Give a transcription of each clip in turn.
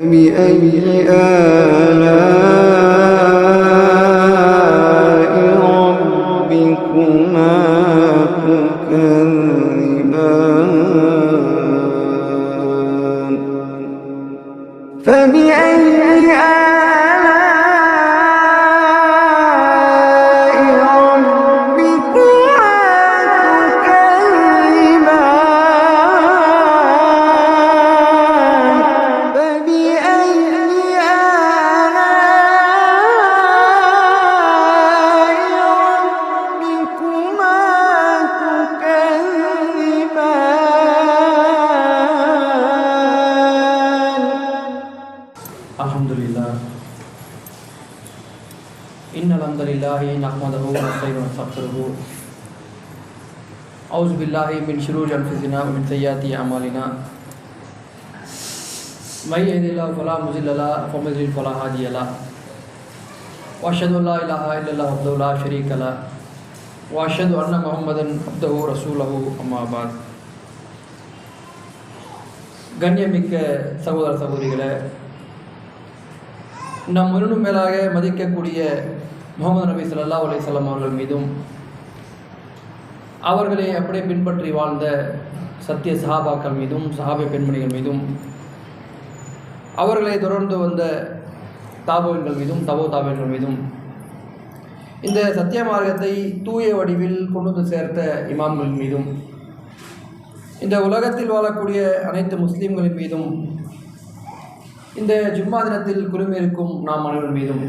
بأي آلام أعوذ بالله من شرور أنفسنا ومن سيئات أعمالنا من يهد الله فلا مضل له ومن يضلل فلا هادي له وأشهد أن لا إله إلا الله وحده لا شريك له وأشهد أن محمدا عبده رسوله أما بعد கண்ணியமிக்க சகோதர சகோதரிகளை நம் இன்னும் மேலாக மதிக்கக்கூடிய முகமது நபி சொல்லா அலையம் அவர்கள் மீதும் அவர்களை அப்படியே பின்பற்றி வாழ்ந்த சத்திய சஹாபாக்கள் மீதும் சஹாபி பெண்மணிகள் மீதும் அவர்களை தொடர்ந்து வந்த தாபோவின்கள் மீதும் தபோ தாபோவின்கள் மீதும் இந்த சத்திய மார்க்கத்தை தூய வடிவில் கொண்டு வந்து சேர்த்த இமாம்கள் மீதும் இந்த உலகத்தில் வாழக்கூடிய அனைத்து முஸ்லீம்களின் மீதும் இந்த ஜும்மா தினத்தில் குழுமியிருக்கும் நாம் அனைவர் மீதும்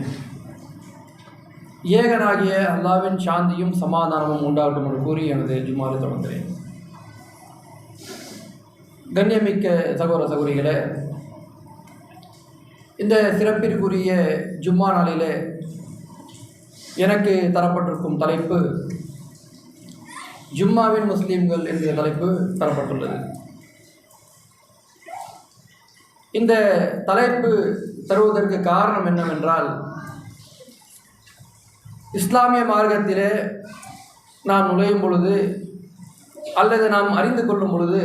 ஏகனாகிய அல்லாவின் சாந்தியும் சமாதானமும் உண்டாகட்டும் என்று கூறி எனது ஜுமாறு தொடர்கிறேன் கண்ணியமிக்க சகோதர சகோதரிகளே இந்த சிறப்பிற்குரிய ஜும்மா நாளிலே எனக்கு தரப்பட்டிருக்கும் தலைப்பு ஜும்மாவின் முஸ்லீம்கள் என்கிற தலைப்பு தரப்பட்டுள்ளது. இந்த தலைப்பு தருவதற்கு காரணம் என்னவென்றால் இஸ்லாமிய மார்க்கத்திலே நாம் நுழையும் பொழுது அல்லது நாம் அறிந்து கொள்ளும் பொழுது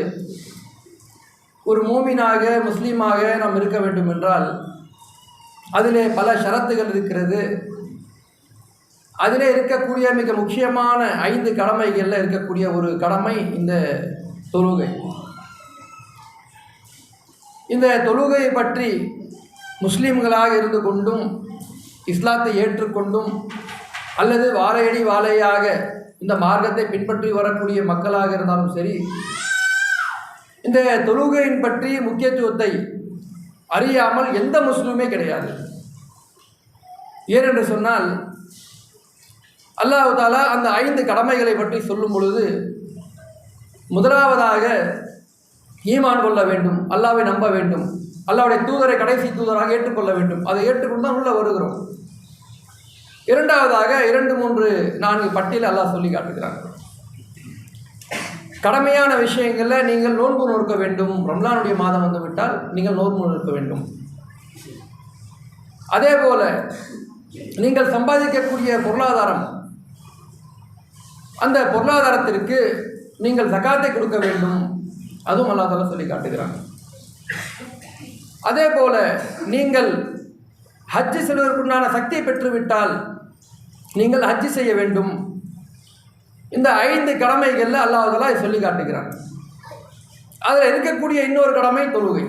ஒரு மூமினாக முஸ்லீமாக நாம் இருக்க வேண்டும் என்றால் அதிலே பல ஷரத்துகள் இருக்கிறது. அதிலே இருக்கக்கூடிய மிக முக்கியமான ஐந்து கடமைகளில் இருக்கக்கூடிய ஒரு கடமை இந்த தொழுகை. இந்த தொழுகையை பற்றி முஸ்லீம்களாக இருந்து கொண்டும் இஸ்லாத்தை ஏற்றுக்கொண்டும் அல்லது வாழையடி வாழையாக இந்த மார்க்கத்தை பின்பற்றி வரக்கூடிய மக்களாக இருந்தாலும் சரி இந்த தொழுகையின் பற்றி முக்கியத்துவத்தை அறியாமல் எந்த முஸ்லீமே கிடையாது. ஏனென்று சொன்னால் அல்லாஹ் தாலா அந்த ஐந்து கடமைகளை பற்றி சொல்லும் பொழுது முதலாவதாக ஈமான் கொள்ள வேண்டும் அல்லாவை நம்ப வேண்டும் அல்லாவுடைய தூதரை கடைசி தூதராக ஏற்றுக்கொள்ள வேண்டும். அதை ஏற்றுக்கொண்டு தான் உள்ளே வருகிறோம். இரண்டாவதாக இரண்டு மூன்று நான்கு பட்டியல் எல்லாம் சொல்லி காட்டுகிறாங்க கடமையான விஷயங்களில் நீங்கள் நோன்பு நோக்க வேண்டும். ரம்லானுடைய மாதம் வந்துவிட்டால் நீங்கள் நோன்பு நோக்க வேண்டும். அதே போல நீங்கள் சம்பாதிக்கக்கூடிய பொருளாதாரம் அந்த பொருளாதாரத்திற்கு நீங்கள் சக்காத்தை கொடுக்க வேண்டும். அதுவும் அல்லா சொல்லி காட்டுகிறாங்க. அதே போல நீங்கள் ஹஜ்ஜு செல்வதற்குண்டான சக்தியை பெற்றுவிட்டால் நீங்கள் ஹஜ் செய்ய வேண்டும். இந்த ஐந்து கடமைகளில் அல்லாஹெல்லாம் சொல்லி காட்டுகிறான். அதில் இருக்கக்கூடிய இன்னொரு கடமை தொழுகை.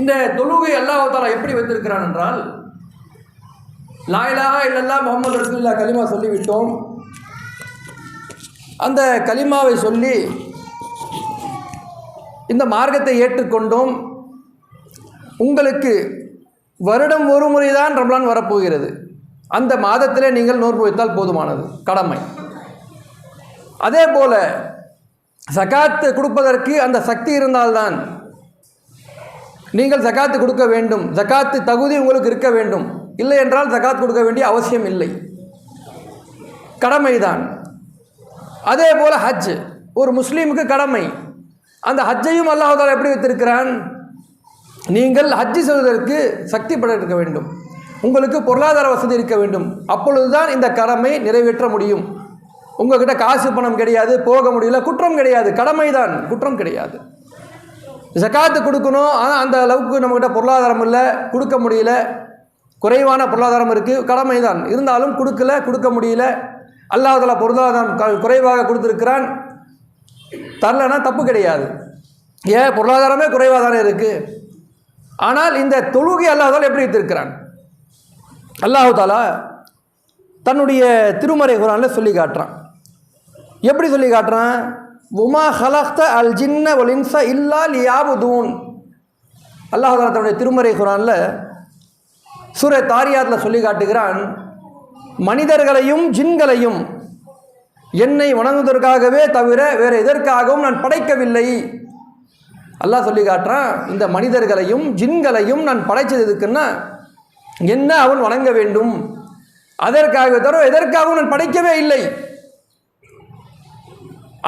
இந்த தொழுகை அல்லாஹாலா எப்படி வைத்திருக்கிறான் என்றால் லாயிலாக இல்லல்லா முகமது ரசூல்லா கலிமா சொல்லிவிட்டோம். அந்த கலிமாவை சொல்லி இந்த மார்க்கத்தை ஏற்றுக்கொண்டோம். உங்களுக்கு வருடம் ஒரு முறை தான் ரம்லான் வரப்போகிறது. அந்த மாதத்திலே நீங்கள் நோன்பு வைத்தால் போதுமானது. கடமை. அதே போல் சகாத்து கொடுப்பதற்கு அந்த சக்தி இருந்தால்தான் நீங்கள் சகாத்து கொடுக்க வேண்டும். சகாத்து தகுதி உங்களுக்கு இருக்க வேண்டும். இல்லை என்றால் சகாத் கொடுக்க வேண்டிய அவசியம் இல்லை. கடமைதான். அதே போல் ஹஜ். ஒரு முஸ்லீமுக்கு கடமை. அந்த ஹஜ்ஜையும் அல்லாஹால எப்படி வைத்திருக்கிறான்? நீங்கள் ஹஜ்ஜு செய்வதற்கு சக்தி பட இருக்க வேண்டும். உங்களுக்கு பொருளாதார வசதி இருக்க வேண்டும். அப்பொழுதுதான் இந்த கடமை நிறைவேற்ற முடியும். உங்ககிட்ட காசு பணம் கிடையாது போக முடியல குற்றம் கிடையாது. கடமைதான் குற்றம் கிடையாது. ஜக்காத்து கொடுக்கணும். ஆனால் அந்த அளவுக்கு நம்மக்கிட்ட பொருளாதாரம் இல்லை கொடுக்க முடியல. குறைவான பொருளாதாரம் இருக்குது கடமை தான் இருந்தாலும் கொடுக்கல கொடுக்க முடியல. அல்லாஹால பொருளாதாரம் க- குறைவாக கொடுத்துருக்கிறான். தரலன்னா தப்பு கிடையாது. ஏன்? பொருளாதாரமே குறைவாக தானே இருக்குது ஆனால் இந்த தொழுகை அல்லாதால் எப்படி எடுத்திருக்கிறான்? அல்லாஹாலா தன்னுடைய திருமறை குரானில் சொல்லி காட்டுறான். எப்படி சொல்லி காட்டுறான்? உமா ஹலஹ்த அல் ஜின்ன ஒலின்ச இல்லா லியாபுதூன். அல்லாஹாலா தன்னுடைய திருமறை குரானில் சூரிய தாரியாத்தில் சொல்லி காட்டுகிறான் மனிதர்களையும் ஜின்களையும் என்னை வணங்குவதற்காகவே தவிர வேறு எதற்காகவும் நான் படைக்கவில்லை. அல்லாஹ் சொல்லி காட்டுறான் இந்த மனிதர்களையும் ஜின்களையும் நான் படைச்சது எதுக்குன்னா என்ன அவன் வணங்க வேண்டும்? அதற்காகவே தவிர எதற்காகவும் நான் படைக்கவே இல்லை.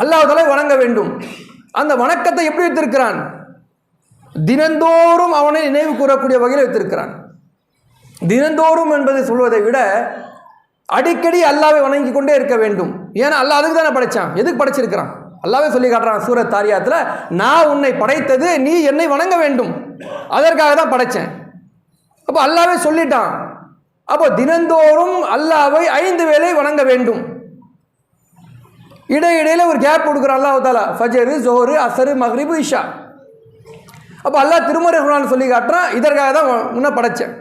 அல்லாஹாலை வணங்க வேண்டும். அந்த வணக்கத்தை எப்படி வைத்திருக்கிறான்? தினந்தோறும் அவனை நினைவு கூறக்கூடிய வகையில் வைத்திருக்கிறான். தினந்தோறும் என்பதை சொல்வதை விட அடிக்கடி அல்லாவை வணங்கி கொண்டே இருக்க வேண்டும். ஏன்னா அல்லாஹ் அதுக்கு தானே படைச்சான். எதுக்கு படைச்சிருக்கிறான்? அல்லாவே சொல்லி காட்டுறான் சூரத் தாரியாத்தில் நான் உன்னை படைத்தது நீ என்னை வணங்க வேண்டும். அதற்காக தான் படைச்சேன். அப்போ அல்லாவே சொல்லிட்டான். அப்போ தினந்தோறும் அல்லாவை ஐந்து வேலை வணங்க வேண்டும். இடையிடையில் ஒரு கேப் கொடுக்குறான் அல்லாஹ் தாலா ஃபஜரு ஜோஹரு அசரு மஹ்ரிபு இஷா. அப்போ அல்லாஹ் திருமறை குரான் சொல்லி காட்டுறான். இதற்காக தான் உன்னை படைச்சேன்.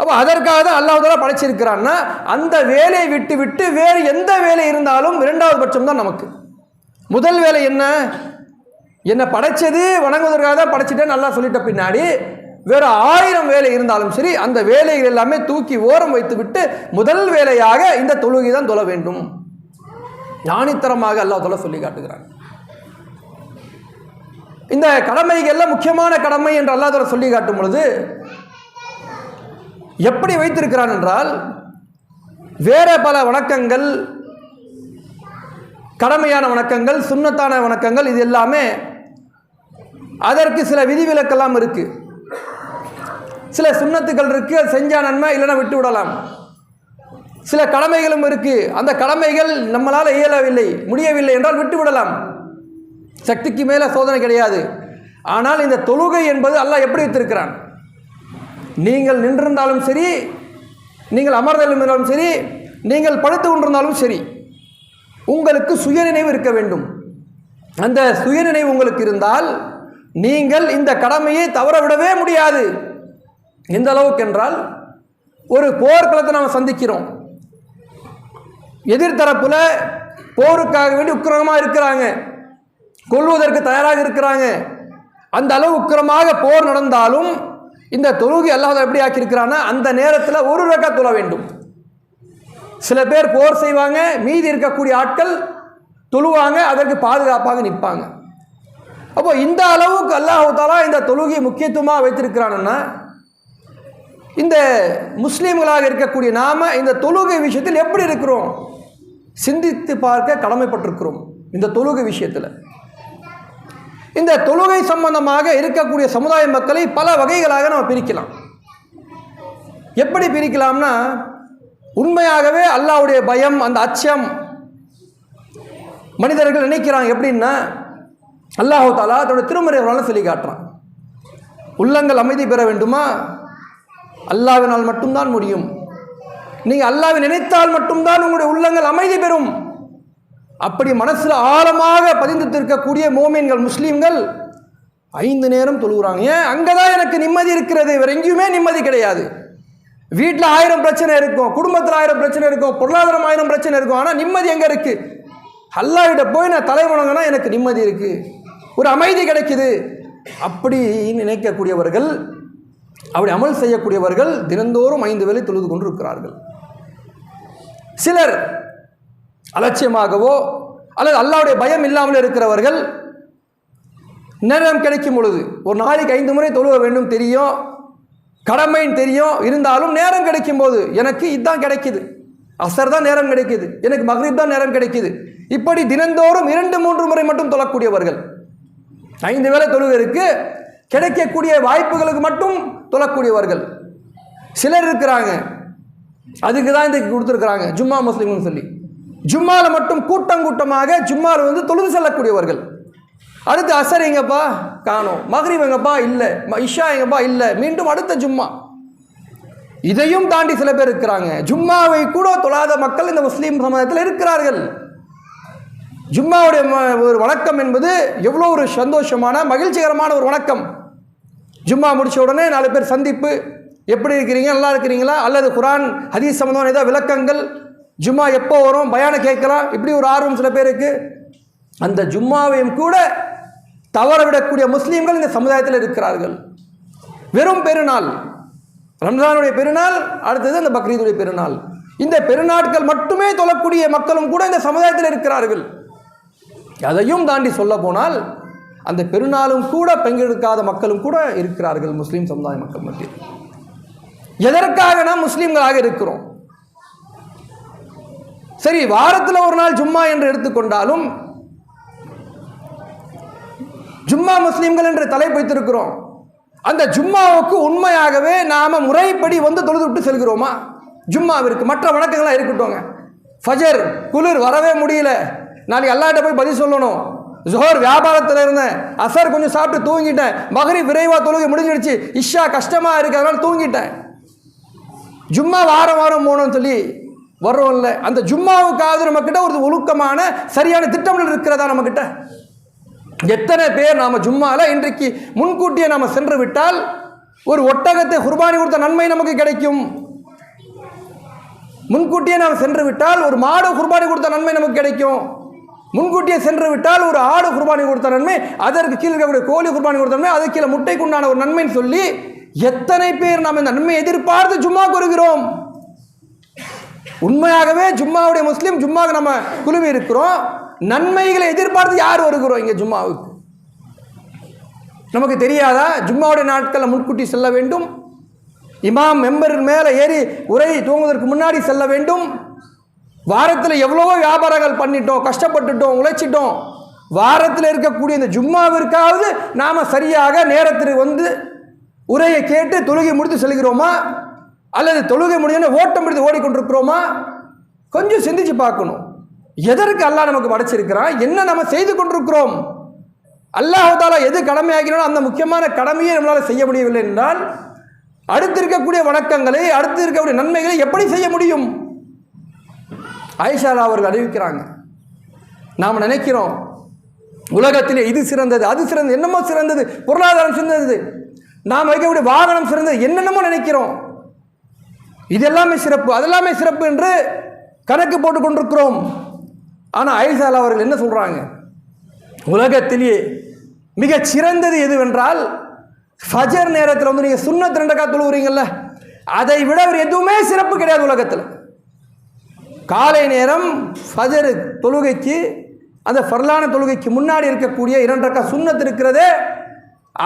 அப்போ அதற்காக தான் அல்லாஹ் தாலா படைச்சிருக்கிறான்னா அந்த வேலையை விட்டு விட்டு வேறு எந்த வேலை இருந்தாலும் இரண்டாவது பட்சம் தான் நமக்கு. முதல் வேலை என்ன? என்னை படைச்சது வணங்குவதற்காக தான் படைச்சிட்டேன்னு நல்லா சொல்லிட்ட பின்னாடி வேறு ஆயிரம் வேலை இருந்தாலும் சரி அந்த வேலைகள் எல்லாமே தூக்கி ஓரம் வைத்துவிட்டு முதல் வேலையாக இந்த தொழுகை தான் தொழ வேண்டும். ஞானித்தரமாக அல்லாஹ் தொலை சொல்லி காட்டுகிறாங்க இந்த கடமைகள்லாம் முக்கியமான கடமை என்று அல்லாஹ் தாலா சொல்லி காட்டும் பொழுது எப்படி வைத்திருக்கிறான் என்றால் வேற பல வணக்கங்கள் கடமையான வணக்கங்கள் சுண்ணத்தான வணக்கங்கள் இது எல்லாமே அதற்கு சில விதிவிலக்கெல்லாம் இருக்குது சில சுண்ணத்துக்கள் இருக்குது அது செஞ்சால் நன்மை இல்லைன்னா விட்டு விடலாம். சில கடமைகளும் இருக்குது அந்த கடமைகள் நம்மளால் இயலவில்லை முடியவில்லை என்றால் விட்டு விடலாம். சக்திக்கு மேலே சோதனை கிடையாது. ஆனால் இந்த தொழுகை என்பது அல்லாஹ் எப்படி வைத்திருக்கிறான்? நீங்கள் நின்றிருந்தாலும் சரி நீங்கள் அமர்ந்திருந்தாலும் சரி நீங்கள் படுத்து கொண்டிருந்தாலும் சரி உங்களுக்கு சுயநினைவு இருக்க வேண்டும். அந்த சுயநினைவு உங்களுக்கு இருந்தால் நீங்கள் இந்த கடமையை தவற விடவே முடியாது. எந்த அளவுக்கு என்றால் ஒரு போர்க்களத்தை நாம் சந்திக்கிறோம். எதிர்த்தரப்பில் போருக்காக வேண்டி உக்கிரமாக இருக்கிறாங்க. கொள்வதற்கு தயாராக இருக்கிறாங்க. அந்த அளவு உக்கிரமாக போர் நடந்தாலும் இந்த தொழுகை அல்லாஹ் எப்படி ஆக்கியிருக்கிறான்னா அந்த நேரத்தில் ஒரு ரக்கா தொழ வேண்டும். சில பேர் போர் செய்வாங்க மீதி இருக்கக்கூடிய ஆட்கள் தொழுவாங்க அதற்கு பாதுகாப்பாக நிற்பாங்க. அப்போ இந்த அளவுக்கு அல்லாஹாலா இந்த தொழுகையை முக்கியத்துவமாக வைத்திருக்கிறான்னா இந்த முஸ்லீம்களாக இருக்கக்கூடிய நாம் இந்த தொழுகை விஷயத்தில் எப்படி இருக்கிறோம்? சிந்தித்து பார்க்க கடமைப்பட்டிருக்கிறோம் இந்த தொழுகை விஷயத்தில். இந்த தொழுகை சம்பந்தமாக இருக்கக்கூடிய சமுதாய மக்களை பல வகைகளாக நம்ம பிரிக்கலாம். எப்படி பிரிக்கலாம்னா உண்மையாகவே அல்லாஹ்வுடைய பயம் அந்த அச்சம் மனிதர்கள் நினைக்கிறாங்க எப்படின்னா அல்லாஹு தாலா தன்னுடைய திருமறைகளால் சொல்லி காட்டுறான் உள்ளங்கள் அமைதி பெற வேண்டுமா? அல்லாவினால் மட்டும்தான் முடியும். நீங்கள் அல்லாவை நினைத்தால் மட்டும்தான் உங்களுடைய உள்ளங்கள் அமைதி பெறும். அப்படி மனசில் ஆழமாக பதிந்து இருக்கக்கூடிய மோமீன்கள் முஸ்லீம்கள் ஐந்து நேரம் தொழுகிறாங்க. ஏன்? அங்கே தான் எனக்கு நிம்மதி இருக்கிறது. வேறு எங்கேயுமே நிம்மதி கிடையாது. வீட்டில் ஆயிரம் பிரச்சனை இருக்கும். குடும்பத்தில் ஆயிரம் பிரச்சனை இருக்கும். பொருளாதாரம் ஆயிரம் பிரச்சனை இருக்கும். ஆனால் நிம்மதி எங்கே இருக்குது அல்லாவிட போய் நான் தலை வணங்கினா எனக்கு நிம்மதி இருக்குது ஒரு அமைதி கிடைக்குது. அப்படி நினைக்கக்கூடியவர்கள் அப்படி அமல் செய்யக்கூடியவர்கள் தினந்தோறும் ஐந்து வேலை தொழுது கொண்டிருக்கிறார்கள். சிலர் அலட்சியமாகவோ அல்லது அல்லாவுடைய பயம் இல்லாமல் இருக்கிறவர்கள் நேரம் கிடைக்கும் பொழுது ஒரு நாளைக்கு ஐந்து முறை தொழுவ வேண்டும் தெரியும் கடமைன்னு தெரியும் இருந்தாலும் நேரம் கிடைக்கும் போது எனக்கு இதுதான் கிடைக்குது. அசர் தான் நேரம் கிடைக்குது எனக்கு மக்ரிப் தான் நேரம் கிடைக்குது. இப்படி தினந்தோறும் இரண்டு மூன்று முறை மட்டும் தொழக்கூடியவர்கள் ஐந்து வேலை தொழுவிற்கு கிடைக்கக்கூடிய வாய்ப்புகளுக்கு மட்டும் தொழக்கூடியவர்கள். சிலர் இருக்கிறாங்க. அதுக்கு தான் இன்றைக்கு கொடுத்துருக்குறாங்க. ஜும்மா முஸ்லீம்னு சொல்லி. ஜும்மாவில் மட்டும் கூட்டம் கூட்டமாக ஜும்மாவில் வந்து தொழுது செல்லக்கூடியவர்கள். அடுத்து அசர் எங்கப்பா? காணோம். மகரிப் எங்கப்பா? இல்லை. ம- இஷா எங்கப்பா? இல்லை. மீண்டும் அடுத்த ஜும்மா. இதையும் தாண்டி சில பேர் இருக்கிறாங்க. ஜும்மாவை கூட தொழாத மக்கள் இந்த முஸ்லீம் சமுதாயத்தில் இருக்கிறார்கள். ஜும்மாவுடைய ஒரு வணக்கம் என்பது எவ்வளோ ஒரு சந்தோஷமான மகிழ்ச்சிகரமான ஒரு வணக்கம். ஜும்மா முடித்த உடனே நாலு பேர் சந்திப்பு. எப்படி இருக்கிறீங்க? நல்லா இருக்கிறீங்களா? அல்லது குரான் ஹதீஸ் சம்மந்தமான ஏதாவது விளக்கங்கள்? ஜும்மா எப்போ வரும்? பயான கேட்கலாம். இப்படி ஒரு ஆர்வம் சில பேருக்கு. அந்த ஜும்மாவையும் கூட தவற விடக்கூடிய முஸ்லீம்கள் இந்த சமுதாயத்தில் இருக்கிறார்கள். வெறும் பெருநாள். ரம்ஜானுடைய பெருநாள் அடுத்தது அந்த பக்ரீதுடைய பெருநாள். இந்த பெருநாட்கள் மட்டுமே தொழக்கூடிய மக்களும் கூட இந்த சமுதாயத்தில் இருக்கிறார்கள். அதையும் தாண்டி சொல்ல போனால் அந்த பெருநாளும் கூட பங்கெடுக்காத மக்களும் கூட இருக்கிறார்கள் முஸ்லீம் சமுதாய மக்கள் மத்தியில். எதற்காக நாம் முஸ்லீம்களாக இருக்கிறோம்? சரி வாரத்தில் ஒரு நாள் ஜும்மா என்று எடுத்துக்கொண்டாலும் ஜும்மா முஸ்லீம்கள் என்று தலைப்பு வைத்திருக்கிறோம். அந்த ஜும்மாவுக்கு உண்மையாகவே நாம முறைப்படி வந்து தொழுது விட்டு செல்கிறோமா? ஜும்மாவிற்கு மற்ற வணக்கங்களாக இருக்கட்டும்ங்க. ஃபஜர் குளிர் வரவே முடியல. நாளைக்கு அல்லாட்ட போய் பதில் சொல்லணும். ஜோஹர் வியாபாரத்தில் இருந்தேன் அசர் கொஞ்சம் சாப்பிட்டு தூங்கிட்டேன். மகரி விரைவாக தொழுகை முடிஞ்சிடுச்சு. இஷா கஷ்டமாக இருக்கு அதனால் தூங்கிட்டேன். ஜும்மா வாரம் வாரம் போகணும்னு சொல்லி வர்றோம்ல அந்த ஜும்மாவுக்காவது நம்மக்கிட்ட ஒரு ஒழுக்கமான சரியான திட்டமிடல் இருக்கிறதா நம்மக்கிட்ட? எத்தனை பேர் நாம் ஜும்மாவில் இன்றைக்கு முன்கூட்டியே நாம் சென்று விட்டால் ஒரு ஒட்டகத்தை குர்பானி கொடுத்த நன்மை நமக்கு கிடைக்கும். முன்கூட்டியே நாம் சென்று விட்டால் ஒரு மாடு குர்பானி கொடுத்த நன்மை நமக்கு கிடைக்கும். முன்கூட்டியே சென்று விட்டால் ஒரு ஆடு குர்பானி கொடுத்த நன்மை அதற்கு கீழே இருக்கக்கூடிய கோழி குர்பானி கொடுத்த நன்மை அதற்கு கீழே முட்டைக்குண்டான ஒரு நன்மைன்னு சொல்லி எத்தனை பேர் நாம் இந்த நன்மை எதிர்பார்த்து ஜும்மா வருகிறோம் உண்மையாகவே ஜும்மாவுடைய முஸ்லீம் ஜும்மாவுக்கு நம்ம குழுவி இருக்கிறோம். நன்மைகளை எதிர்பார்த்து யார் வருகிறோம் இங்கே ஜும்மாவுக்கு? நமக்கு தெரியாதா? ஜும்மாவுடைய நாட்களில் முன்கூட்டி செல்ல வேண்டும். இமாம் மெம்பரின் மேலே ஏறி உரை தூங்குவதற்கு முன்னாடி செல்ல வேண்டும். வாரத்தில் எவ்வளவோ வியாபாரங்கள் பண்ணிட்டோம் கஷ்டப்பட்டுட்டோம் உழைச்சிட்டோம். வாரத்தில் இருக்கக்கூடிய இந்த ஜும்மாவிற்காவது நாம் சரியாக நேரத்திற்கு வந்து உரையை கேட்டு தொழுகை முடித்து செல்கிறோமா? அல்லது தொழுகை முடிஞ்ச ஓட்டம் எடுத்து ஓடிக்கொண்டிருக்கிறோமா? கொஞ்சம் சிந்திச்சு பார்க்கணும். எதற்கு அல்லாஹ் நமக்கு படைச்சிருக்கிறான்? என்ன நம்ம செய்து கொண்டிருக்கிறோம்? அல்லாஹால எது கடமையாகிறோம் அந்த முக்கியமான கடமையை நம்மளால் செய்ய முடியவில்லை என்றால் அடுத்து இருக்கக்கூடிய வணக்கங்களை அடுத்து இருக்கக்கூடிய நன்மைகளை எப்படி செய்ய முடியும்? ஆயிஷாலா அவர்கள் அறிவிக்கிறாங்க. நாம் நினைக்கிறோம் உலகத்திலே இது சிறந்தது அது சிறந்தது என்னமோ சிறந்தது பொருளாதாரம் சிறந்தது நாம் வைக்கக்கூடிய வாகனம் சிறந்தது என்னென்னமோ நினைக்கிறோம். இது எல்லாமே சிறப்பு அதெல்லாமே சிறப்பு என்று கணக்கு போட்டு கொண்டிருக்கிறோம். ஆனால் ஐசால் அவர்கள் என்ன சொல்கிறாங்க உலகத்திலேயே மிக சிறந்தது எதுவென்றால் ஃபஜர் நேரத்தில் வந்து நீங்கள் சுண்ணத் ரெண்டக்கா தொழுகிறீங்கல்ல அதை விட ஒரு எதுவுமே சிறப்பு கிடையாது உலகத்தில். காலை நேரம் ஃபஜர் தொழுகைக்கு அந்த ஃபர்லான தொழுகைக்கு முன்னாடி இருக்கக்கூடிய இரண்டக்கா சுண்ணத் இருக்கிறதே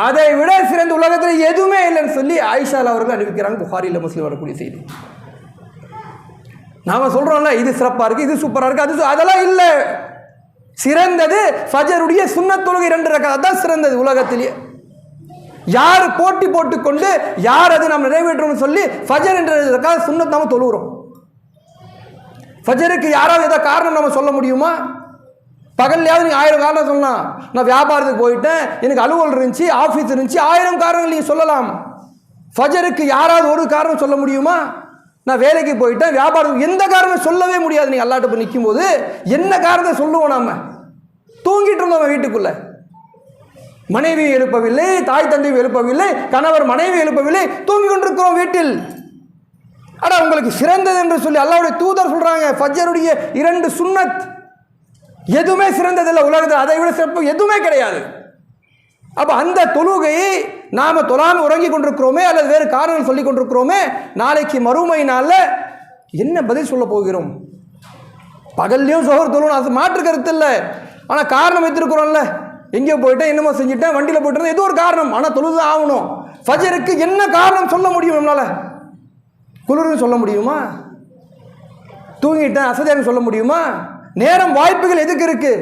அதை விட சிறந்த உலகத்தில் எதுவுமே இல்லைன்னு சொல்லி ஆயிஷால் அவர்கள் அறிவிக்கிறாங்க புகாரியில் முஸ்லீம் வரக்கூடிய செய்தி. நாம சொல்கிறோம்ல இது சிறப்பாக இருக்குது இது சூப்பராக இருக்குது அது அதெல்லாம் இல்லை. சிறந்தது ஃபஜருடைய சுண்ணத் தொழுகை இரண்டு ரக்கா அதான் சிறந்தது உலகத்திலேயே யார் போட்டி போட்டுக்கொண்டு யார் அது நாம் நிறைவேற்றணும்னு சொல்லி ஃபஜர் என்ற ரக்கா சுன்னத் தொழுகிறோம். ஃபஜருக்கு யாராவது ஏதோ காரணம் நம்ம சொல்ல முடியுமா? பகல்லையாவது நீங்கள் ஆயிரம் காரணம் சொல்லலாம் நான் வியாபாரத்துக்கு போயிட்டேன் எனக்கு அலுவல் இருந்துச்சு ஆஃபீஸ் இருந்துச்சு ஆயிரம் காரணங்கள் நீங்கள் சொல்லலாம். ஃபஜருக்கு யாராவது ஒரு காரணம் சொல்ல முடியுமா? நான் வேலைக்கு போயிட்டேன் வியாபாரம் எந்த காரணம் சொல்லவே முடியாது. நீங்கள் அல்லாட்ட போய் நிற்கும்போது என்ன காரணத்தை சொல்லுவோம் நாம்? தூங்கிட்டு இருந்தோம் வீட்டுக்குள்ளே. மனைவி எழுப்பவில்லை தாய் தந்தை எழுப்பவில்லை கணவர் மனைவி எழுப்பவில்லை தூங்கி கொண்டிருக்கிறோம் வீட்டில். ஆனால் உங்களுக்கு சிறந்தது என்று சொல்லி அல்லாவுடைய தூதர் சொல்கிறாங்க ஃபஜ்ஜருடைய இரண்டு சுண்ணத் எதுவுமே சிறந்ததில்லை உலகத்தில். அதை விட சிறப்பு எதுவுமே கிடையாது. அப்போ அந்த தொழுகையை நாம் தொழாமல் உறங்கி கொண்டிருக்கிறோமே அல்லது வேறு காரணங்கள் சொல்லி கொண்டிருக்கிறோமே நாளைக்கு மறுமை நாளில் என்ன பதில் சொல்ல போகிறோம்? பகல்லையும் சோகர் தொழுணும். அது மாற்று கருத்து இல்லை. ஆனால் காரணம் வைத்திருக்கிறோம்ல. எங்கேயோ போயிட்டேன் என்னமோ செஞ்சுட்டேன் வண்டியில் போயிட்டேன் ஏதோ ஒரு காரணம். ஆனால் தொழுது ஆகணும். ஃபஜருக்கு என்ன காரணம் சொல்ல முடியும் நம்மளால்? குளிர்னு சொல்ல முடியுமா? தூங்கிட்டேன் அசதியான்னு சொல்ல முடியுமா? நேரம் வாய்ப்புகள் எதுக்கு இருக்கு?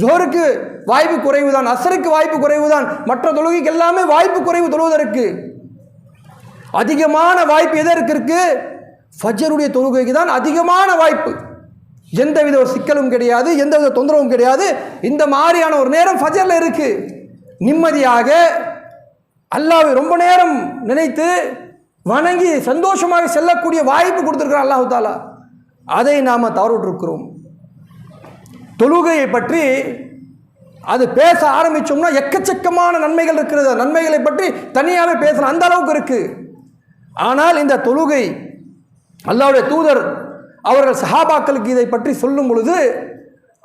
ஜோருக்கு வாய்ப்பு குறைவு தான் அசருக்கு வாய்ப்பு குறைவு தான் மற்ற தொழுகைக்கு எல்லாமே வாய்ப்பு குறைவு தொழுவதற்கு. அதிகமான வாய்ப்பு எதற்கு இருக்கு? ஃபஜருடைய தொழுகைக்கு தான் அதிகமான வாய்ப்பு. எந்தவித ஒரு சிக்கலும் கிடையாது எந்தவித தொந்தரவும் கிடையாது. இந்த மாதிரியான ஒரு நேரம் ஃபஜரில் இருக்கு. நிம்மதியாக அல்லாவை ரொம்ப நேரம் நினைத்து வணங்கி சந்தோஷமாக செல்லக்கூடிய வாய்ப்பு கொடுத்துருக்கிறான் அல்லாஹு தாலா அதை நாம் தவறுவிட்டிருக்கிறோம் தொழுகையை பற்றி அது பேச ஆரம்பிச்சோம்னா எக்கச்சக்கமான நன்மைகள் இருக்கிறது. நன்மைகளை பற்றி தனியாகவே பேசலாம் அந்த அளவுக்கு இருக்குது ஆனால் இந்த தொழுகை அல்லாவுடைய தூதர் அவர்கள் சஹாபாக்களுக்கு இதை பற்றி சொல்லும் பொழுது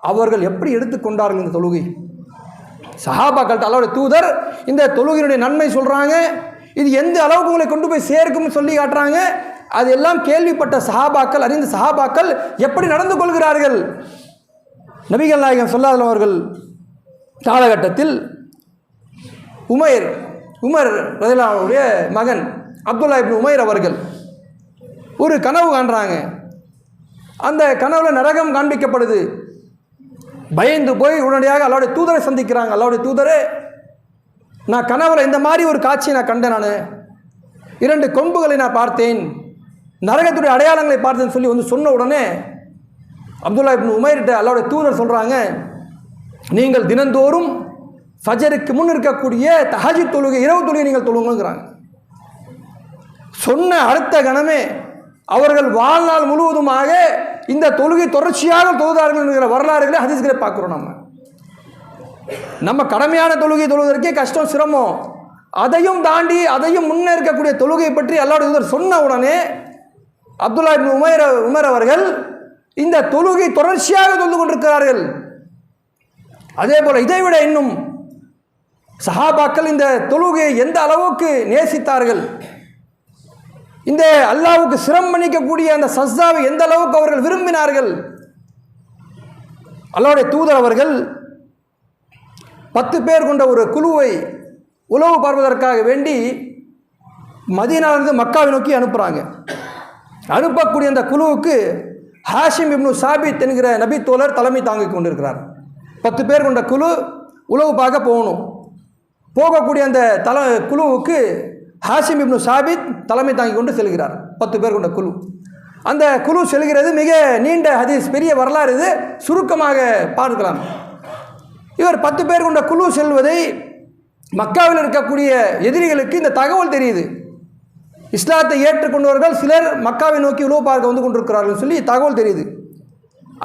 அவர்கள் எப்படி எடுத்துக்கொண்டார்கள் இந்த தொழுகை? சஹாபாக்கள்கிட்ட அல்லாவுடைய தூதர் இந்த தொழுகையினுடைய நன்மை சொல்கிறாங்க இது எந்த அளவுக்கு உங்களை கொண்டு போய் சேர்க்கும்னு சொல்லி காட்டுறாங்க. அது எல்லாம் கேள்விப்பட்ட சஹாபாக்கள் அறிந்த சஹாபாக்கள் எப்படி நடந்து கொள்கிறார்கள்? நபிகள் நாயகம் சொல்லாதம் அவர்கள் காலகட்டத்தில் உமைர் உமர் ரதிலாவுடைய மகன் அப்துல்லா இப்னு உமைர் அவர்கள் ஒரு கனவு காண்றாங்க. அந்த கனவில் நரகம் காண்பிக்கப்படுது. பயந்து போய் உடனடியாக அல்லாவுடைய தூதரை சந்திக்கிறாங்க. அல்லாவுடைய தூதரை நான் கனவுல இந்த மாதிரி ஒரு காட்சியை நான் கண்டேன் நான். இரண்டு கொம்புகளை நான் பார்த்தேன். நரகத்துடைய அடையாளங்களை பார்த்தேன்னு சொல்லி வந்து சொன்ன உடனே அப்துல்லா இப்னு உமைர்கிட்ட அல்லாவுடைய தூதர் சொல்கிறாங்க நீங்கள் தினந்தோறும் ஃபஜருக்கு முன் இருக்கக்கூடிய தஹஜி தொழுகை இரவு தொழுகை நீங்கள் தொழுங்கிறாங்க சொன்ன அடுத்த கணமே அவர்கள் வாழ்நாள் முழுவதுமாக இந்த தொழுகை தொடர்ச்சியாக தொழுதார்கள் என்கிற வரலாறுகளை ஹதீஸ்களை பார்க்குறோம் நம்ம நம்ம கடமையான தொழுகை தொழுவதற்கே கஷ்டம் சிரமம். அதையும் தாண்டி அதையும் முன்னே இருக்கக்கூடிய தொழுகையை பற்றி அல்லாஹ் தூதர் சொன்ன உடனே அப்துல்லா இப்னு உமேர் உமர் அவர்கள் இந்த தொழுகை தொடர்ச்சியாக தொழுது கொண்டிருக்கிறார்கள். அதே போல் இதைவிட இன்னும் சஹாபாக்கள் இந்த தொழுகையை எந்த அளவுக்கு நேசித்தார்கள்? இந்த அல்லாவுக்கு சிரம் பண்ணிக்கக்கூடிய அந்த சஸ்தாவை எந்த அளவுக்கு அவர்கள் விரும்பினார்கள்? அல்லாவுடைய தூதர் அவர்கள் பத்து பேர் கொண்ட ஒரு குழுவை உளவு பார்ப்பதற்காக வேண்டி மதீனாவிலிருந்து மக்காவை நோக்கி அனுப்புகிறாங்க அனுப்பக்கூடிய அந்த குழுவுக்கு ஹாஷிம் இப்னு சாபித் என்கிற நபி தோழர் தலைமை தாங்கி கொண்டிருக்கிறார். பத்து பேர் கொண்ட குழு உளவு பார்க்க போகணும். போகக்கூடிய அந்த தல குழுவுக்கு ஹாஷிம் இப்னு சாபித் தலைமை தாங்கி கொண்டு செல்கிறார். பத்து பேர் கொண்ட குழு. அந்த குழு செல்கிறது மிக நீண்ட ஹதீஸ் பெரிய வரலாறு இது. சுருக்கமாக பார்க்கலாம். இவர் பத்து பேர் கொண்ட குழு செல்வதை மக்காவில் இருக்கக்கூடிய எதிரிகளுக்கு இந்த தகவல் தெரியுது. இஸ்லாத்தை ஏற்றுக்கொண்டவர்கள் சிலர் மக்காவை நோக்கி உழவு பார்க்க வந்து கொண்டிருக்கிறார்கள் சொல்லி தகவல் தெரியுது.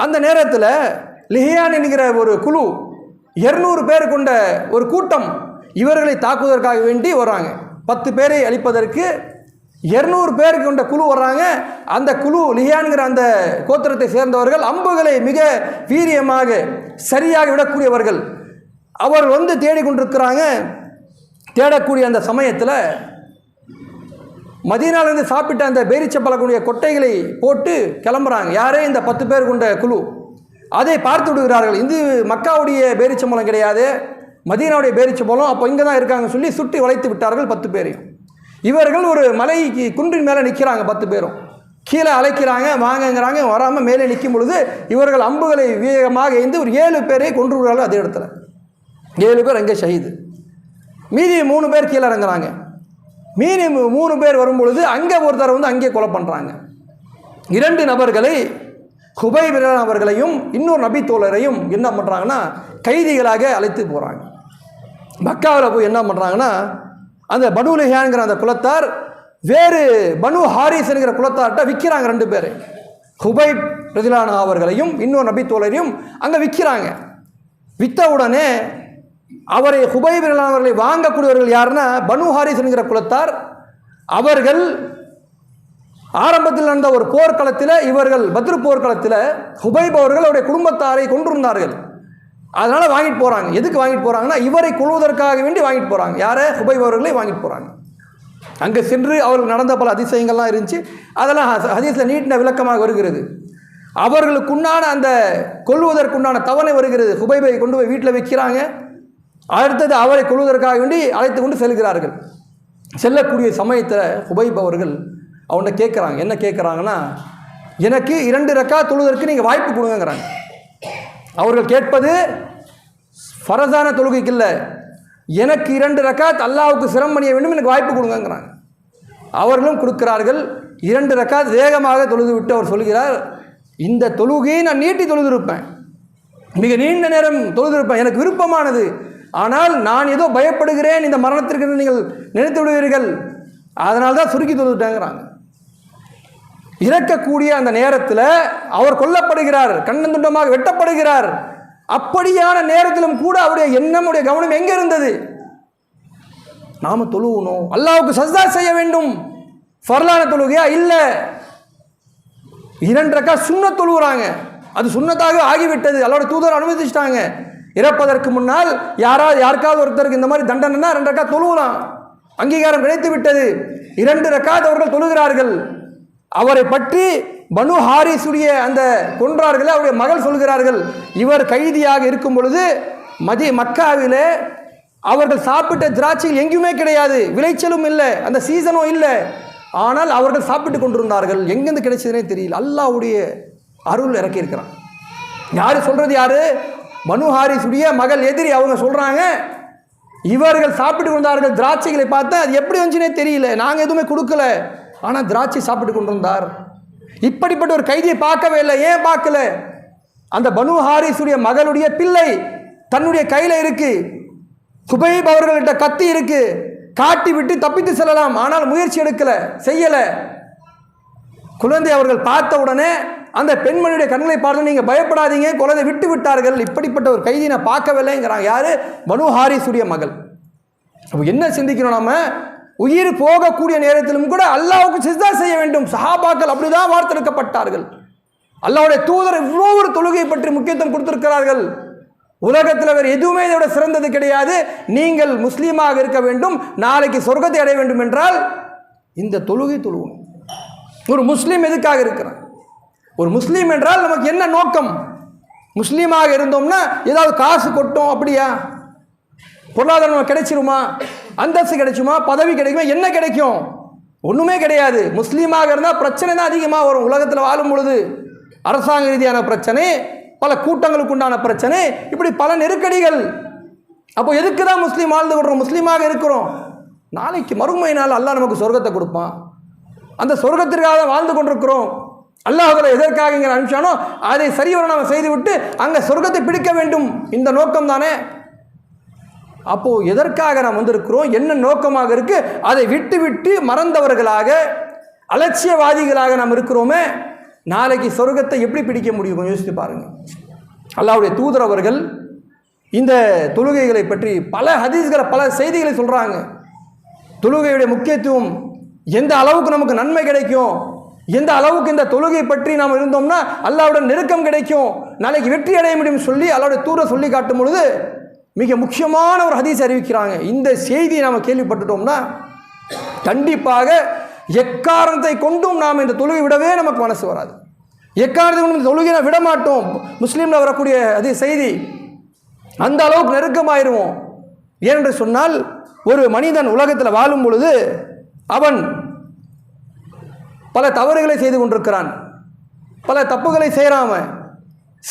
அந்த நேரத்தில் லிஹியான் என்கிற ஒரு குழு இருநூறு பேர் கொண்ட ஒரு கூட்டம் இவர்களை தாக்குவதற்காக வேண்டி வர்றாங்க பத்து பேரை அழிப்பதற்கு இருநூறு பேர் கொண்ட குழு வர்றாங்க. அந்த குழு லியான்கிற அந்த கோத்திரத்தை சேர்ந்தவர்கள் அம்புகளை மிக வீரியமாக சரியாக விடக்கூடியவர்கள். அவர் வந்து தேடிக்கொண்டிருக்கிறாங்க. தேடக்கூடிய அந்த சமயத்தில் மதியனாலேருந்து சாப்பிட்ட அந்த பேரிச்சப்பழக்கூடிய கொட்டைகளை போட்டு கிளம்புறாங்க. யாரே இந்த பத்து பேர் கொண்ட குழு? அதை பார்த்து விடுகிறார்கள். இது மக்காவுடைய பேரிச்சம்பழம் கிடையாது. மதீனாவுடைய பேரிச்சம்பழம். அப்போ இங்கே தான் இருக்காங்கன்னு சொல்லி சுட்டி வளைத்து விட்டார்கள் பத்து பேரையும். இவர்கள் ஒரு மலைக்கு குன்றின் மேலே நிற்கிறாங்க பத்து பேரும். கீழே அழைக்கிறாங்க வாங்கங்கிறாங்க வராமல் மேலே நிற்கும் பொழுது இவர்கள் அம்புகளை வேகமாக எய்ந்து ஒரு ஏழு பேரை கொன்று விடுறார்கள் அதே இடத்துல. ஏழு பேர் அங்கே ஷஹீது. மீதி மூணு பேர் கீழே இறங்குறாங்க. மீதி மூணு பேர் வரும்பொழுது அங்கே ஒருத்தர் வந்து அங்கே கொலை பண்ணுறாங்க இரண்டு நபர்களை குபை அவர்களையும் இன்னொரு நபி தோழரையும் என்ன பண்ணுறாங்கன்னா கைதிகளாக அழைத்து போகிறாங்க மக்காவில் போய் என்ன பண்ணுறாங்கன்னா அந்த பனு லிஹான்கிற அந்த குலத்தார் வேறு பனு ஹாரிஸ் என்கிற குலத்தார்கிட்ட விற்கிறாங்க ரெண்டு பேர். ஹுபை பிரதிலானா அவர்களையும் இன்னொரு நபித்தோழரையும் அங்கே விற்கிறாங்க விற்ற உடனே அவரை ஹுபை பிரதிலானவர்களை வாங்கக்கூடியவர்கள் யாருன்னா பனு ஹாரிஸ் என்கிற குலத்தார். அவர்கள் ஆரம்பத்தில் நடந்த ஒரு போர்க்களத்தில் இவர்கள் பத்ரு போர்க்களத்தில் ஹுபைப் அவர்கள் அவருடைய குடும்பத்தாரை கொண்டிருந்தார்கள் அதனால் வாங்கிட்டு போகிறாங்க எதுக்கு வாங்கிட்டு போகிறாங்கன்னா இவரை கொள்வதற்காக வேண்டி வாங்கிட்டு போகிறாங்க யாரை? ஹுபைப் அவர்களை வாங்கிட்டு போகிறாங்க அங்கே சென்று அவர்கள் நடந்த பல அதிசயங்கள்லாம் இருந்துச்சு. அதெல்லாம் ஹதீஸில் நீட்டின விளக்கமாக வருகிறது. அவர்களுக்குண்டான அந்த கொள்வதற்குண்டான தவணை வருகிறது. ஹுபைபை கொண்டு போய் வீட்டில் வைக்கிறாங்க. அடுத்தது அவரை கொள்வதற்காக வேண்டி அழைத்து கொண்டு செல்கிறார்கள். செல்லக்கூடிய சமயத்தில் ஹுபைப் அவர்கள் அவன்கிட்ட கேட்குறாங்க. என்ன கேட்குறாங்கன்னா எனக்கு இரண்டு ரக்கா தொழுவதற்கு நீங்கள் வாய்ப்பு கொடுங்கிறாங்க அவர்கள் கேட்பது ஃபரசான தொழுகைக்கு இல்லை. எனக்கு இரண்டு ரக்காத் அல்லாவுக்கு சிரமம் பண்ணிய வேண்டும் எனக்கு வாய்ப்பு கொடுங்கங்கிறாங்க. அவர்களும் கொடுக்கிறார்கள். இரண்டு ரக்காத் வேகமாக தொழுது விட்டு அவர் சொல்கிறார் இந்த தொழுகையை நான் நீட்டி தொழுதிருப்பேன். மிக நீண்ட நேரம் தொழுதிருப்பேன். எனக்கு விருப்பமானது. ஆனால் நான் ஏதோ பயப்படுகிறேன். இந்த மரணத்திற்கு நீங்கள் நினைத்து விடுவீர்கள். அதனால் தான் சுருக்கி தொழுதுட்டேங்கிறாங்க. இறக்கக்கூடிய அந்த நேரத்தில் அவர் கொல்லப்படுகிறார் கண்ணந்துண்டமாக வெட்டப்படுகிறார். அப்படியான நேரத்திலும் கூட அவருடைய எண்ணம் உடைய கவனம் எங்கே இருந்தது? நாம தொழுவணும் அல்லாவுக்கு சஜ்தா செய்ய வேண்டும். ஃபர்லான தொழுகையா? இல்லை. இரண்டரைக்கா சுண்ண தொழுகிறாங்க அது சுண்ணத்தாக ஆகிவிட்டது. அல்லோட தூதர் அனுமதிச்சிட்டாங்க. இறப்பதற்கு முன்னால் யாராவது யாருக்காவது ஒருத்தருக்கு இந்த மாதிரி தண்டனைனா ரெண்டு ரக்கா தொழுவலாம். அங்கீகாரம் கிடைத்து விட்டது இரண்டு ரக்காத் அவர்கள் தொழுகிறார்கள். அவரை பற்றி பனு ஹாரிஸுடைய அந்த கொன்றார்களே அவருடைய மகள் சொல்கிறார்கள் இவர் கைதியாக இருக்கும் பொழுது மதி மக்காவிலே அவர்கள் சாப்பிட்ட திராட்சைகள் எங்கேயுமே கிடையாது விளைச்சலும் இல்லை அந்த சீசனும் இல்லை. ஆனால் அவர்கள் சாப்பிட்டு கொண்டிருந்தார்கள். எங்கேருந்து கிடைச்சதுனே தெரியல. அல்லாவுடைய அருள் இறக்கியிருக்கிறான். யார் சொல்கிறது யார்? மனு ஹாரிஸுடைய மகள் எதிரி அவங்க சொல்கிறாங்க இவர்கள் சாப்பிட்டு கொண்டார்கள் திராட்சைகளை பார்த்தா அது எப்படி வந்துச்சுனே தெரியல. நாங்கள் எதுவுமே கொடுக்கல. ஆனால் திராட்சை சாப்பிட்டு கொண்டிருந்தார். இப்படிப்பட்ட ஒரு கைதியை பார்க்கவே இல்லை. ஏன் பார்க்கல? அந்த பனு ஹாரிஸுடைய மகளுடைய பிள்ளை தன்னுடைய கையில் இருக்கு. சுபைப் அவர்கள்ட்ட கத்தி இருக்கு. காட்டி விட்டு தப்பித்து செல்லலாம். ஆனால் முயற்சி எடுக்கலை செய்யலை. குழந்தை அவர்கள் பார்த்த உடனே அந்த பெண்மணியுடைய கண்களை பார்த்து நீங்கள் பயப்படாதீங்க. குழந்தை விட்டு விட்டார்கள். இப்படிப்பட்ட ஒரு கைதியை நான் பார்க்கவில்லைங்கிறாங்க. யாரு? பனு ஹாரிஸுடைய மகள். அப்போ என்ன சிந்திக்கணும் நம்ம உயிர் போகக்கூடிய நேரத்திலும் கூட அல்லாவுக்கு சிஸ்தா செய்ய வேண்டும். சஹாபாக்கள் அப்படிதான் வார்த்தெடுக்கப்பட்டார்கள். அல்லாவுடைய தூதர் இவ்வளோ ஒரு தொழுகையை பற்றி முக்கியத்துவம் கொடுத்திருக்கிறார்கள். உலகத்தில் வேறு எதுவுமே இதை விட சிறந்தது கிடையாது. நீங்கள் முஸ்லீமாக இருக்க வேண்டும். நாளைக்கு சொர்க்கத்தை அடைய வேண்டும் என்றால் இந்த தொழுகை தொழுவோம். ஒரு முஸ்லீம் எதுக்காக இருக்கிறான்? ஒரு முஸ்லீம் என்றால் நமக்கு என்ன நோக்கம்? முஸ்லீமாக இருந்தோம்னா ஏதாவது காசு கொட்டும் அப்படியா? பொருளாதாரம் நமக்கு கிடைச்சிருமா? அந்தஸ்து கிடைச்சுமா? பதவி கிடைக்குமா? என்ன கிடைக்கும்? ஒன்றுமே கிடையாது. முஸ்லீமாக இருந்தால் பிரச்சனை தான் அதிகமாக வரும். உலகத்தில் வாழும் பொழுது அரசாங்க ரீதியான பிரச்சனை பல கூட்டங்களுக்கு உண்டான பிரச்சனை இப்படி பல நெருக்கடிகள். அப்போ எதுக்கு தான் முஸ்லீம் வாழ்ந்து விடுறோம் முஸ்லீமாக இருக்கிறோம். நாளைக்கு மறுமை நாள் அல்லாஹ் நமக்கு சொர்க்கத்தை கொடுப்பான். அந்த சொர்க்கத்திற்காக வாழ்ந்து கொண்டிருக்கிறோம். அல்லாஹுல எதற்காக இங்கே அனுப்பிச்சானோ அதை சரிவர நாம் செய்துவிட்டு அங்கே சொர்க்கத்தை பிடிக்க வேண்டும். இந்த நோக்கம் தானே? அப்போது எதற்காக நாம் வந்திருக்கிறோம்? என்ன நோக்கமாக இருக்கு? அதை விட்டு விட்டு மறந்தவர்களாக அலட்சியவாதிகளாக நாம் இருக்கிறோமே நாளைக்கு சொர்க்கத்தை எப்படி பிடிக்க முடியும்? யோசித்து பாருங்கள் அல்லாஹ்வுடைய தூதர் அவர்கள் இந்த தொழுகைகளை பற்றி பல ஹதீஸ்களை பல செய்திகளை சொல்கிறாங்க தொழுகையுடைய முக்கியத்துவம் எந்த அளவுக்கு நமக்கு நன்மை கிடைக்கும்? எந்த அளவுக்கு இந்த தொழுகை பற்றி நாம் இருந்தோம்னா அல்லாவுடன் நெருக்கம் கிடைக்கும். நாளைக்கு வெற்றி அடைய முடியும் சொல்லி அல்லாவுடைய தூர சொல்லி காட்டும் பொழுது மிக முக்கியமான ஒரு ஹதீஸ் அறிவிக்கிறாங்க. இந்த செய்தியை நாம் கேள்விப்பட்டுட்டோம்னா கண்டிப்பாக எக்காரணத்தை கொண்டும் நாம் இந்த தொழுகை விடவே நமக்கு மனசு வராது. எக்காரணத்தை கொண்டும் இந்த தொழுகை நான் விட மாட்டோம். முஸ்லீமில் வரக்கூடிய அது செய்தி அந்த அளவுக்கு நெருக்கமாயிருவோம். ஏனென்று சொன்னால் ஒரு மனிதன் உலகத்தில் வாழும் பொழுது அவன் பல தவறுகளை செய்து கொண்டிருக்கிறான். பல தப்புகளை செய்கிறாம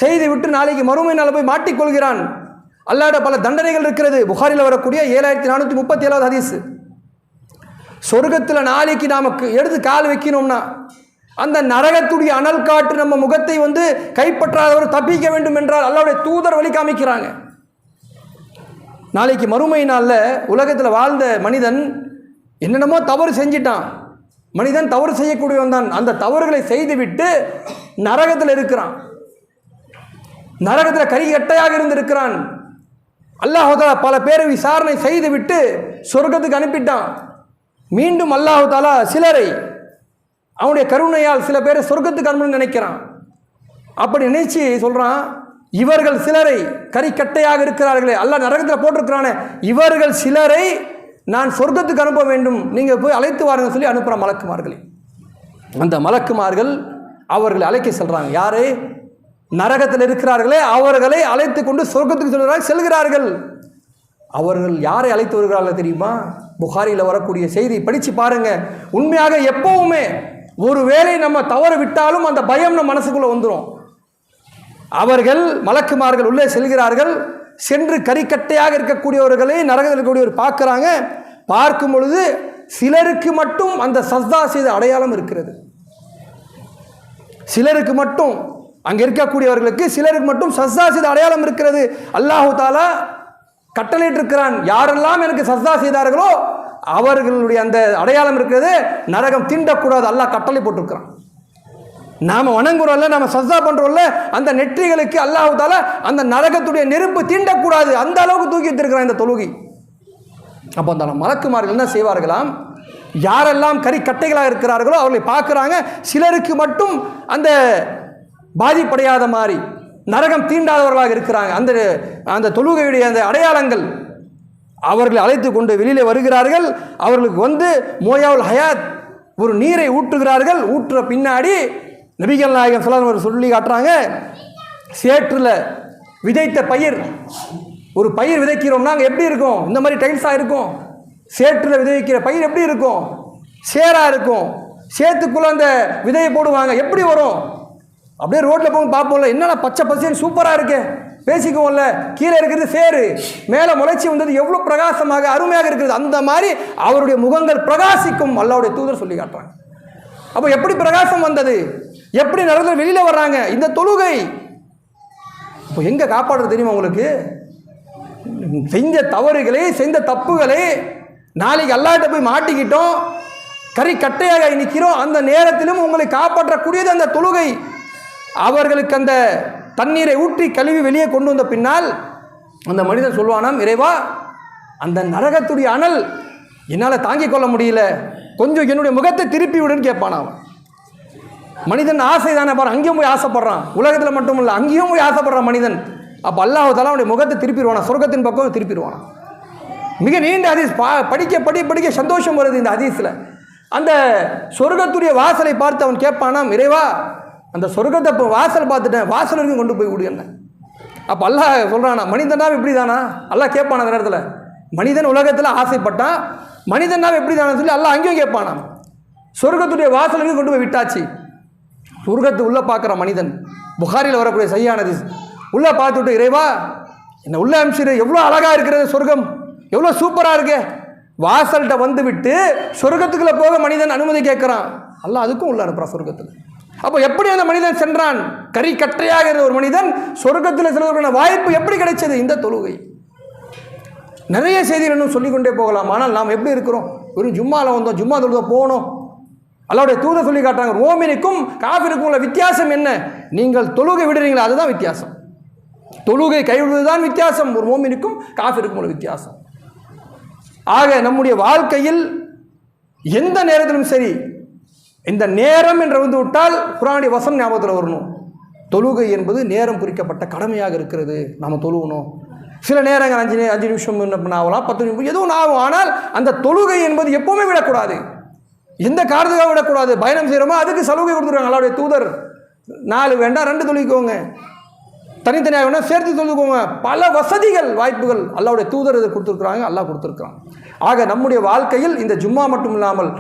செய்து விட்டு நாளைக்கு மறுமை நாள் போய் மாட்டிக்கொள்கிறான். அல்லாட பல தண்டனைகள் இருக்கிறது. புகாரில் வரக்கூடிய ஏழாயிரத்தி நானூற்றி முப்பத்தி ஏழாவது ஹதீஸ். சொர்க்கத்தில் நாளைக்கு நமக்கு எடுத்து கால் வைக்கணும்னா அந்த நரகத்துடைய அனல் காட்டு நம்ம முகத்தை வந்து கைப்பற்றாதவர் தப்பிக்க வேண்டும் என்றால் அல்லாவுடைய தூதர் வழி காமிக்கிறாங்க. நாளைக்கு மறுமை நாளில் உலகத்தில் வாழ்ந்த மனிதன் என்னென்னமோ தவறு செஞ்சிட்டான். மனிதன் தவறு செய்யக்கூடியவன் தான். அந்த தவறுகளை செய்துவிட்டு நரகத்தில் இருக்கிறான். நரகத்தில் கரிகட்டையாக இருந்து இருக்கிறான் அல்லாஹாலா பல பேரை விசாரணை செய்துவிட்டு சொர்க்கத்துக்கு அனுப்பிட்டான். மீண்டும் அல்லாஹாலா சிலரை அவனுடைய கருணையால் சில பேரை சொர்க்கத்துக்கு அனுப்பணும்னு நினைக்கிறான். அப்படி நினைச்சு சொல்கிறான் இவர்கள் சிலரை கரிக்கட்டையாக இருக்கிறார்களே அல்ல நரகத்தில் போட்டிருக்கிறானே இவர்கள் சிலரை நான் சொர்க்கத்துக்கு அனுப்ப வேண்டும் நீங்கள் போய் அழைத்து வாருங்க சொல்லி அனுப்புகிற மலக்குமார்களை. அந்த மலக்குமார்கள் அவர்களை அழைக்க செல்கிறாங்க யாரு? நரகத்தில் இருக்கிறார்களே அவர்களை அழைத்து கொண்டு சொர்க்கத்துக்கு சொல்கிறார்கள் செல்கிறார்கள். அவர்கள் யாரை அழைத்து வருகிறார்கள் தெரியுமா? புகாரியில் வரக்கூடிய செய்தி. படித்து பாருங்க. உண்மையாக எப்பவுமே ஒரு வேளை நம்ம தவறு விட்டாலும் அந்த பயம் நம்ம மனசுக்குள்ளே வந்துடும் அவர்கள் மலக்குமார்கள் உள்ளே செல்கிறார்கள். சென்று கரிக்கட்டையாக இருக்கக்கூடியவர்களை நரகத்தில் இருக்கக்கூடியவர் பார்க்குறாங்க. பார்க்கும் பொழுது சிலருக்கு மட்டும் அந்த சஸ்தா செய்த அடையாளம் இருக்கிறது. சிலருக்கு மட்டும் அங்கே இருக்கக்கூடியவர்களுக்கு சிலருக்கு மட்டும் சஸ்தா செய்த அடையாளம் இருக்கிறது. அல்லாஹு தாலா கட்டளையிட்டிருக்கிறான். யாரெல்லாம் எனக்கு சஸ்தா செய்தார்களோ அவர்களுடைய அந்த அடையாளம் இருக்கிறது. நரகம் தீண்டக்கூடாது. அல்லாஹ் கட்டளை போட்டிருக்கிறான். நாம் வணங்குறோம்ல நம்ம சஸ்தா பண்ணுறோம்ல அந்த நெற்றிகளுக்கு அல்லாஹு தாலா அந்த நரகத்துடைய நெருப்பு தீண்டக்கூடாது. அந்த அளவுக்கு தூக்கி வச்சிருக்கிறான் இந்த தொழுகை. அப்போ அந்த மலக்குமார்கள் என்ன செய்வார்களாம்? யாரெல்லாம் கறி கட்டைகளாக இருக்கிறார்களோ அவர்களை பார்க்குறாங்க. சிலருக்கு மட்டும் அந்த பாதிப்படையாத மாதிரி நரகம் தீண்டாதவர்களாக இருக்கிறாங்க. அந்த அந்த தொழுகையுடைய அந்த அடையாளங்கள் அவர்களை அழைத்து கொண்டு வெளியில் வருகிறார்கள். அவர்களுக்கு வந்து மோயாவுல் ஹயாத் ஒரு நீரை ஊற்றுகிறார்கள். ஊற்றுற பின்னாடி நபிகள் நாயகம் ஒரு சொல்லி காட்டுறாங்க சேற்றில் விதைத்த பயிர் ஒரு பயிர் விதைக்கிறோம்னா அங்கே எப்படி இருக்கும்? இந்த மாதிரி டைல்ஸாக இருக்கும். சேற்றில் விதைக்கிற பயிர் எப்படி இருக்கும்? சேராக இருக்கும். சேத்துக்குள்ளே அந்த விதையை போடுவாங்க. எப்படி வரும்? அப்படியே ரோட்டில் போகும் பார்ப்போம்ல என்னடா பச்சை பசேன்னு சூப்பராக இருக்கே. பேசிக்குவோம்ல கீழே இருக்கிறது சேரு மேலே முளைச்சி வந்தது எவ்வளோ பிரகாசமாக அருமையாக இருக்கிறது. அந்த மாதிரி அவருடைய முகங்கள் பிரகாசிக்கும் அல்லாவுடைய தூதர் சொல்லி காட்டுறாங்க. அப்போ எப்படி பிரகாசம் வந்தது? எப்படி நடந்து வெளியில் வர்றாங்க? இந்த தொழுகை. இப்போ எங்கே காப்பாடுறது தெரியுமா உங்களுக்கு? செஞ்ச தவறுகளை செஞ்ச தப்புகளை நாளைக்கு அல்லாட்ட போய் மாட்டிக்கிட்டோம். கறி கட்டையாக நிற்கிறோம் அந்த நேரத்திலும் உங்களை காப்பாற்றக்கூடியது அந்த தொழுகை. அவர்களுக்கு அந்த தண்ணீரை ஊற்றி கழுவி வெளியே கொண்டு வந்த பின்னால் அந்த மனிதன் சொல்வானாம் இறைவா அந்த நரகத்துடைய அனல் என்னால் தாங்கிக் கொள்ள முடியல. கொஞ்சம் என்னுடைய முகத்தை திருப்பி விடுன்னு கேட்பான் அவன். மனிதன் ஆசை தானே பாரு அங்கேயும் போய் ஆசைப்படுறான். உலகத்தில் மட்டும் இல்லை அங்கேயும் போய் ஆசைப்படுறான் மனிதன். அப்போ அல்லாஹால அவனுடைய முகத்தை திருப்பிடுவானா? சொர்க்கத்தின் பக்கம் திருப்பிடுவானா? மிக நீண்ட ஹதீஸ் பா படிக்க படி படிக்க சந்தோஷம் வருது இந்த ஹதீஸில். அந்த சொர்க்கத்துடைய வாசலை பார்த்து அவன் கேட்பானாம் இறைவா அந்த சொர்க்கத்தை இப்போ வாசல் பார்த்துட்டேன். வாசல் வரைக்கும் கொண்டு போய் விடு என்ன. அப்போ அல்லாஹ் சொல்கிறானா மனிதனாவே இப்படி தானா அல்லாஹ் கேட்பான் அந்த நேரத்தில்? மனிதன் உலகத்தில் ஆசைப்பட்டான் மனிதனாவே எப்படி தானே சொல்லி அல்லாஹ் அங்கேயும் கேட்பானாம் சொர்க்கத்துடைய வாசல் வரைக்கும் கொண்டு போய் விட்டாச்சு. சொர்க்கத்து உள்ளே பார்க்குற மனிதன் புகாரில் வரக்கூடிய சையானது உள்ளே பார்த்துட்டு இறைவா என்ன உள்ள அமிச்சிரு எவ்வளோ அழகாக இருக்கிறது சொர்க்கம். எவ்வளோ சூப்பராக இருக்கே. வாசல்கிட்ட வந்து விட்டு சொர்க்கத்துக்குள்ளே போக மனிதன் அனுமதி கேட்குறான். எல்லாம் அதுக்கும் உள்ள அனுப்புகிறான் சொர்க்கத்தில். அப்போ எப்படி அந்த மனிதன் சென்றான்? கறி கற்றையாக இருந்த ஒரு மனிதன் சொர்க்கத்தில் செல்வதற்கான வாய்ப்பு எப்படி கிடைச்சது? இந்த தொழுகை. நிறைய செய்திகள் இன்னும் சொல்லிக்கொண்டே போகலாம். ஆனால் நாம் எப்படி இருக்கிறோம்? வெறும் ஜும்மாவில் வந்தோம் ஜும்மா தொழுதோம் போனோம். அல்லாவுடைய தூத சொல்லி காட்டுறாங்க ரோமினுக்கும் காஃபிருக்கும் உள்ள வித்தியாசம் என்ன? நீங்கள் தொழுகை விடுறீங்களா? அதுதான் வித்தியாசம். தொழுகை கைவிடுவதுதான் வித்தியாசம். ஒரு மோமினுக்கும் காஃபிருக்கும் உள்ள வித்தியாசம். ஆக நம்முடைய வாழ்க்கையில் எந்த நேரத்திலும் சரி இந்த நேரம் என்று வந்து விட்டால் குரானுடைய வசம் ஞாபகத்தில் வரணும். தொழுகை என்பது நேரம் குறிக்கப்பட்ட கடமையாக இருக்கிறது. நாம் தொழுகணும். சில நேரங்கள் அஞ்சு நே- அஞ்சு நிமிஷம் என்ன ஆகலாம் பத்து நிமிஷம் எதுவும் ஆகும். ஆனால் அந்த தொழுகை என்பது எப்பவுமே விடக்கூடாது. எந்த காரணத்துக்காக விடக்கூடாது? பயணம் செய்கிறோமோ அதுக்கு சலுகை கொடுத்துருக்காங்க. அல்லாவுடைய தூதர். நாலு வேண்டாம் ரெண்டு தொழுகிக்கோங்க. தனித்தனியாக வேணால் சேர்த்து தொழுதுக்கோங்க. பல வசதிகள் வாய்ப்புகள் அல்லாவுடைய தூதர் இதை கொடுத்துருக்குறாங்க அல்லாஹ் கொடுத்துருக்குறான். ஆக நம்முடைய வாழ்க்கையில் இந்த ஜும்மா மட்டும் இல்லாமல்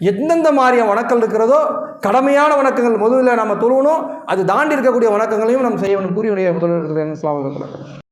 எந்தெந்த மாதிரியான வணக்கங்கள் இருக்கிறதோ கடமையான வணக்கங்கள் முதல்ல நம்ம தொழுவணும். அது தாண்டி இருக்கக்கூடிய வணக்கங்களையும் நம்ம செய்யணும். கூறியுடைய கூறிய முதல்வர்